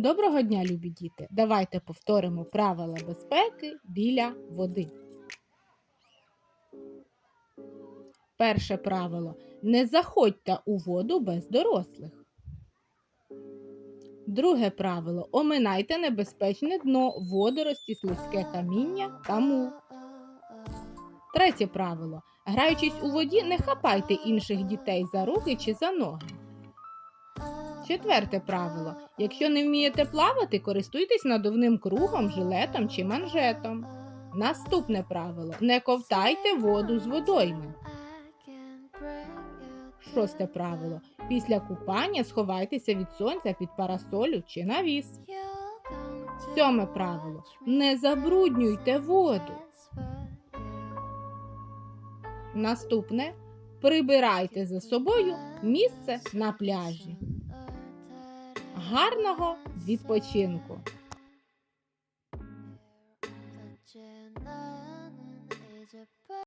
Доброго дня, любі діти! Давайте повторимо правила безпеки біля води. Перше правило. Не заходьте у воду без дорослих. Друге правило. Оминайте небезпечне дно, водорості, слизьке каміння та мул. Третє правило. Граючись у воді, не хапайте інших дітей за руки чи за ноги. Четверте правило. Якщо не вмієте плавати, користуйтесь надувним кругом, жилетом чи манжетом. Наступне правило. Не ковтайте воду з водойми. Шосте правило. Після купання сховайтеся від сонця під парасолю чи навіс. Сьоме правило. Не забруднюйте воду. Наступне. Прибирайте за собою місце на пляжі. Гарного відпочинку!